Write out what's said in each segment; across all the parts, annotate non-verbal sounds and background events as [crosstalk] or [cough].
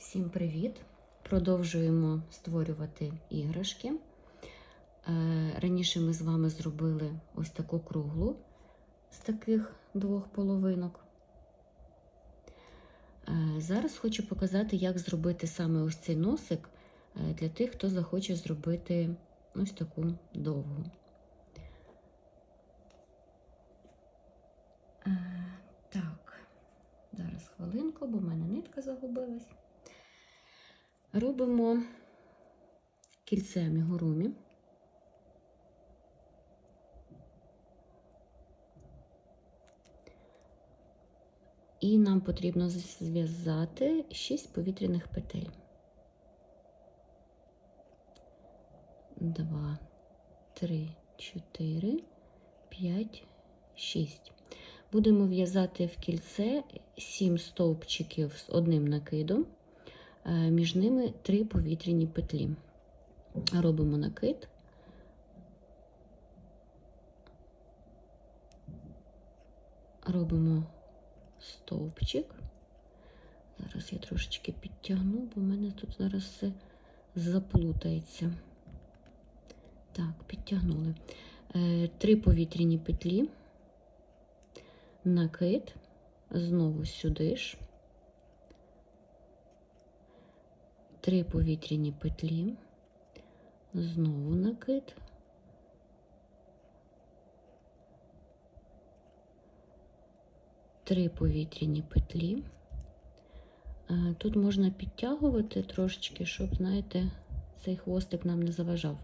Всім привіт! Продовжуємо створювати іграшки. Е, Раніше ми з вами зробили ось таку круглу з таких двох половинок. Е, Зараз хочу показати, як зробити саме ось цей носик е, для тих, хто захоче зробити ось таку довгу. Так, зараз хвилинку, бо в мене нитка загубилась. Робимо кільце амігурумі. І нам потрібно зв'язати 6 повітряних петель. 2, 3, 4, 5, 6. Будемо в'язати в кільце 7 стовпчиків з одним накидом. Е, між ними три повітряні петлі. Робимо накид. Робимо стовпчик. Зараз я трошечки підтягну, бо в мене тут зараз все заплутається. Так, підтягнули. Е, Три повітряні петлі, накид, знову сюди ж. Три повітряні петлі, знову накид. Три повітряні петлі. Е, Тут можна підтягувати трошечки, щоб, знаєте, цей хвостик нам не заважав.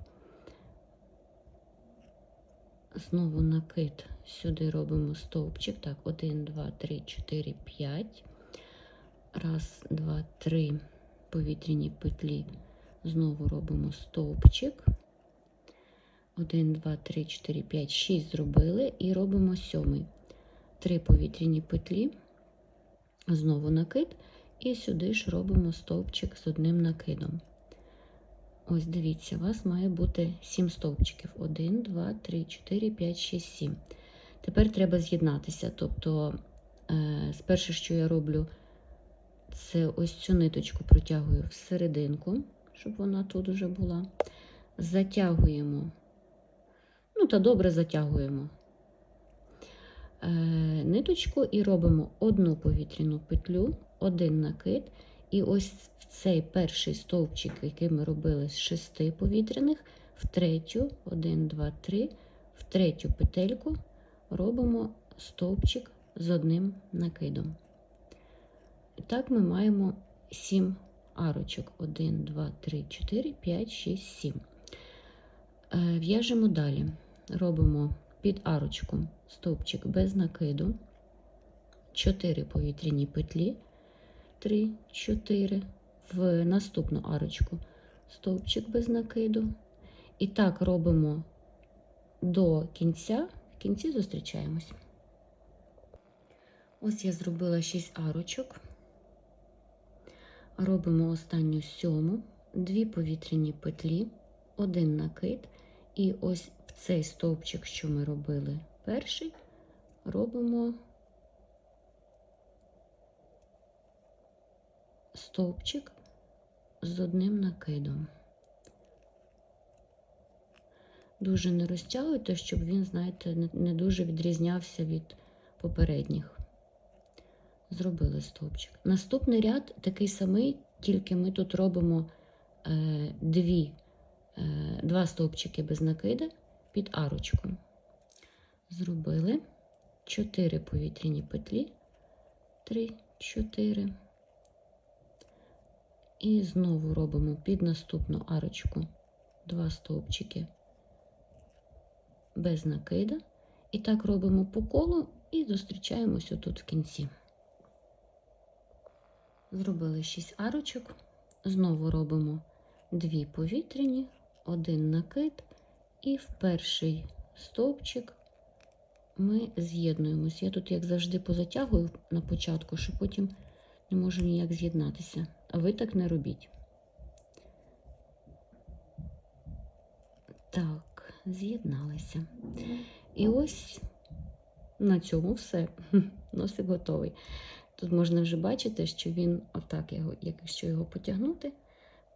Знову накид. Сюди робимо стовпчик. Так, один, два, три, чотири, п'ять. Раз, два, три повітряні петлі. Знову робимо стовпчик. 1, 2, 3, 4, 5, 6 зробили і робимо сьомий. Три повітряні петлі, знову накид, і сюди ж робимо стовпчик з одним накидом. Ось дивіться, у вас має бути 7 стовпчиків. 1, 2, 3, 4, 5, 6, 7. Тепер треба з'єднатися. Тобто, е, спершу, що я роблю, це ось цю ниточку протягую всерединку, щоб вона тут вже була. Затягуємо, ну та добре затягуємо е, ниточку і робимо одну повітряну петлю, один накид. І ось в цей перший стовпчик, який ми робили з шести повітряних, в третю, один, два, три, в третю петельку робимо стовпчик з одним накидом. Так ми маємо 7 арочок. 1, 2, 3, 4, 5, 6, 7. В'яжемо далі. Робимо під арочку стовпчик без накиду, 4 повітряні петлі, 3, 4, в наступну арочку стовпчик без накиду. І так робимо до кінця, в кінці зустрічаємось. Ось я зробила 6 арочок. Робимо останню сьому, дві повітряні петлі, один накид, і ось в цей стовпчик, що ми робили перший, робимо стовпчик з одним накидом. Дуже не розтягуйте, щоб він, знаєте, не дуже відрізнявся від попередніх. Зробили стовпчик. Наступний ряд такий самий, тільки ми тут робимо е, дві, е, два стовпчики без накида під арочку. Зробили 4 повітряні петлі, 3, 4. І знову робимо під наступну арочку два стовпчики без накида. І так робимо по колу і зустрічаємося тут в кінці. Зробили 6 арочок, знову робимо 2 повітряні, один накид, і в перший стовпчик ми з'єднуємось. Я тут, як завжди, позатягую на початку, що потім не можу ніяк з'єднатися. А ви так не робіть. Так, з'єдналися. І ось на цьому все. [laughs] Носик готовий. Тут можна вже бачити, що він, отак, його, якщо його потягнути,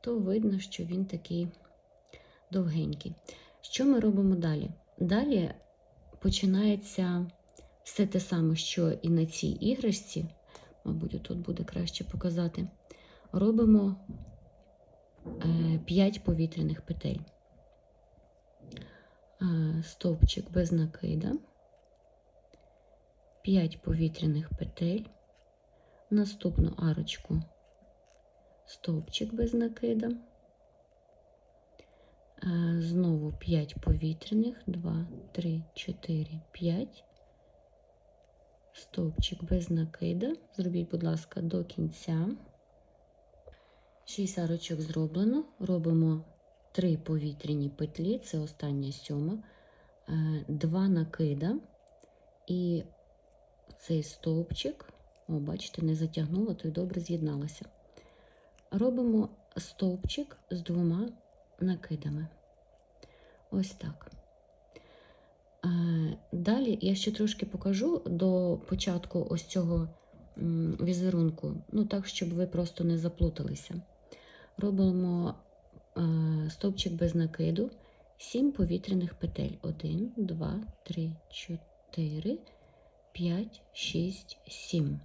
то видно, що він такий довгенький. Що ми робимо далі? Далі починається все те саме, що і на цій іграшці, мабуть, тут буде краще показати. Робимо 5 повітряних петель. Е, Стовпчик без накида, 5 повітряних петель, наступну арочку, стовпчик без накида. Е, Знову 5 повітряних, 2, 3, 4, 5. Стовпчик без накида. Зробіть, будь ласка, до кінця. 6 арочок зроблено. Робимо 3 повітряні петлі, це остання сьома, 2 накида. І цей стовпчик, о, бачите, не затягнула, то й добре з'єдналася. Робимо стовпчик з двома накидами. Ось так. Е, Далі я ще трошки покажу до початку ось цього візерунку, ну так, щоб ви просто не заплуталися. Робимо е, стовпчик без накиду, 7 повітряних петель. 1, 2, 3, 4, 5, 6, 7.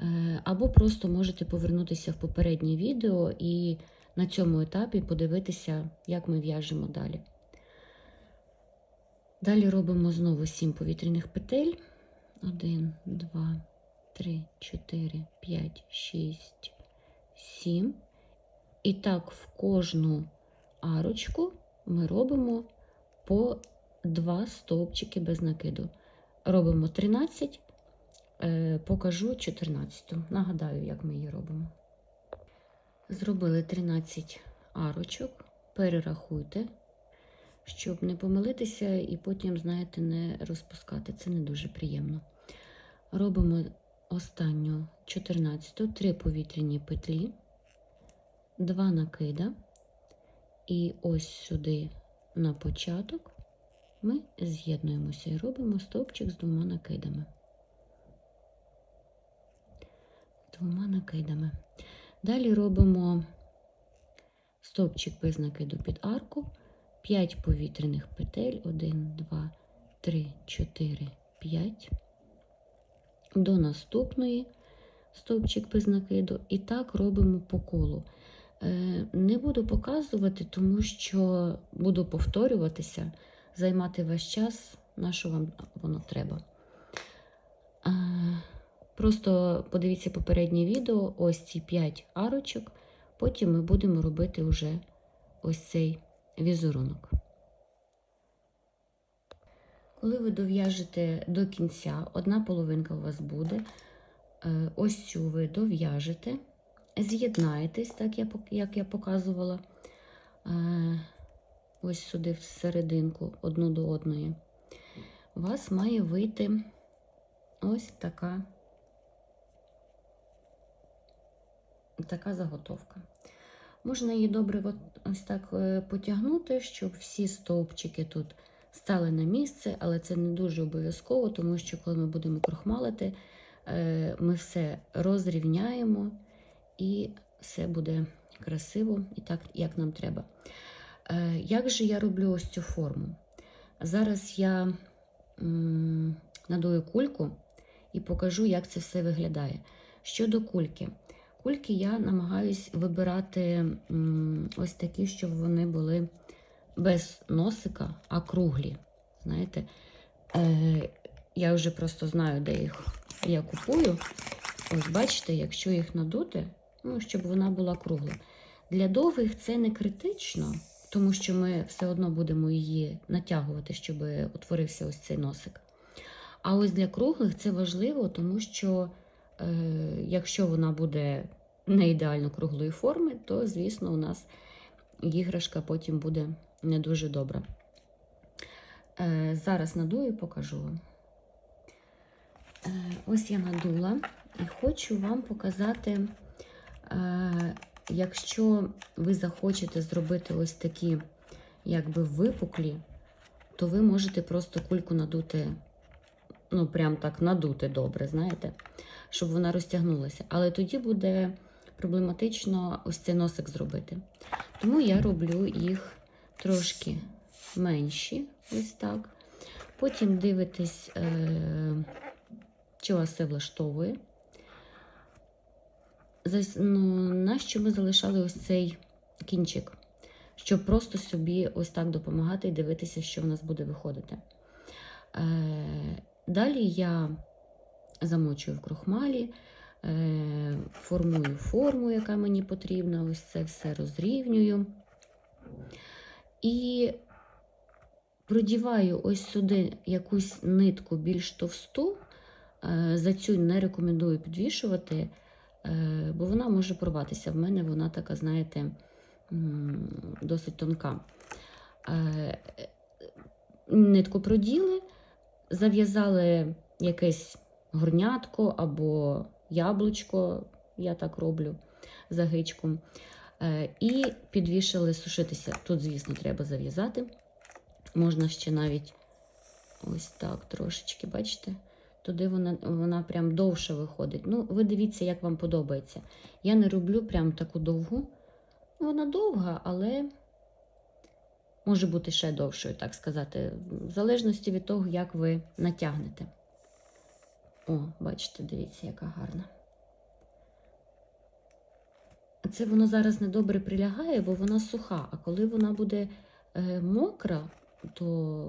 Е, Або просто можете повернутися в попереднє відео і на цьому етапі подивитися, як ми в'яжемо далі. Далі робимо знову 7 повітряних петель. 1, 2, 3, 4, 5, 6, 7. І так в кожну арочку ми робимо по 2 стовпчики без накиду. Робимо 13, е, покажу 14. Нагадаю, як ми її робимо. Зробили 13 арочок, перерахуйте, щоб не помилитися і потім, знаєте, не розпускати. Це не дуже приємно. Робимо останню 14, 3 повітряні петлі, 2 накида. І ось сюди на початок ми з'єднуємося і робимо стовпчик з двома накидами. Двома накидами. Далі робимо стовпчик без накиду під арку, 5 повітряних петель, 1, 2, 3, 4, 5. До наступної стовпчик без накиду. І так робимо по колу. Е, Не буду показувати, тому що буду повторюватися, займати ваш час, на що вам воно треба. Просто подивіться попереднє відео, ось ці 5 арочок, потім ми будемо робити вже ось цей візерунок. Коли ви дов'яжете до кінця, одна половинка у вас буде, е, ось цю ви дов'яжете, з'єднаєтесь, так як я показувала, е, ось сюди всерединку, одну до одної. У вас має вийти ось така. Така заготовка. Можна її добре ось так е, потягнути, щоб всі стовпчики тут стали на місце, але це не дуже обов'язково, тому що коли ми будемо крохмалити, е, ми все розрівняємо і все буде красиво і так, як нам треба. Е, Як же я роблю ось цю форму? Зараз я надую кульку і покажу, як це все виглядає. Щодо кульки, Кульки я намагаюсь вибирати ось такі, щоб вони були без носика, а круглі. Знаєте, е, я вже просто знаю, де їх я купую. Ось, бачите, якщо їх надути, ну, щоб вона була кругла. Для довгих це не критично, тому що ми все одно будемо її натягувати, щоб утворився ось цей носик. А ось для круглих це важливо, тому що якщо вона буде не ідеально круглої форми, то, звісно, у нас іграшка потім буде не дуже добра. Е, зараз надую і покажу вам. Е, ось я надула і хочу вам показати, е, якщо ви захочете зробити ось такі, якби випуклі, то ви можете просто кульку надути ну, прям так надути добре, знаєте, щоб вона розтягнулася. Але тоді буде проблематично ось цей носик зробити. Тому я роблю їх трошки менші, ось так. Потім дивитесь, е, чи вас все влаштовує. Ну, нащо ми залишали ось цей кінчик? Щоб просто собі ось так допомагати і дивитися, що в нас буде виходити. Е, далі я замочую в крохмалі, е, формую форму, яка мені потрібна, ось це все розрівнюю. І продіваю ось сюди якусь нитку більш товсту. Е, За цю не рекомендую підвішувати, е, бо вона може порватися. В мене вона така, знаєте, досить тонка. Нитку проділи, зав'язали якесь горнятко або яблучко, я так роблю загичку. Е, І підвішали сушитися. Тут, звісно, треба зав'язати. Можна ще навіть ось так трошечки, бачите? Туди вона, вона прям довше виходить. Ну, ви дивіться, як вам подобається. Я не роблю прям таку довгу. Вона довга, але може бути ще довшою, так сказати, в залежності від того, як ви натягнете. О, бачите, дивіться, яка гарна. Це воно зараз недобре прилягає, бо вона суха. А коли вона буде е, мокра, то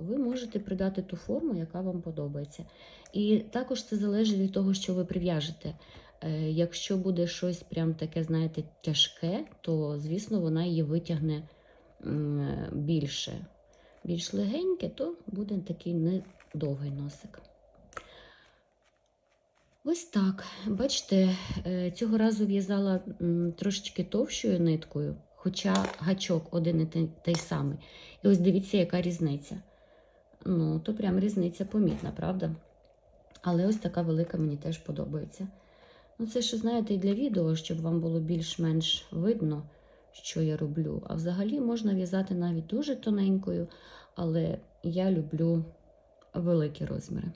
ви можете придати ту форму, яка вам подобається. І також це залежить від того, що ви прив'яжете. Е, якщо буде щось прям таке, знаєте, тяжке, то, звісно, вона її витягне більше. Більш легеньке, то буде такий недовгий носик. Ось так. Бачите, е, цього разу в'язала трошечки товщою ниткою, хоча гачок один і той, самий. І ось дивіться, яка різниця. Ну, то прям різниця помітна, правда? Але ось така велика мені теж подобається. Ну, це ще, знаєте, і для відео, щоб вам було більш-менш видно, що я роблю. А взагалі можна в'язати навіть дуже тоненькою, але я люблю великі розміри.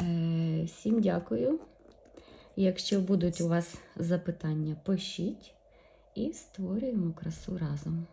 Е, Всім дякую. Якщо будуть у вас запитання, пишіть і створюємо красу разом.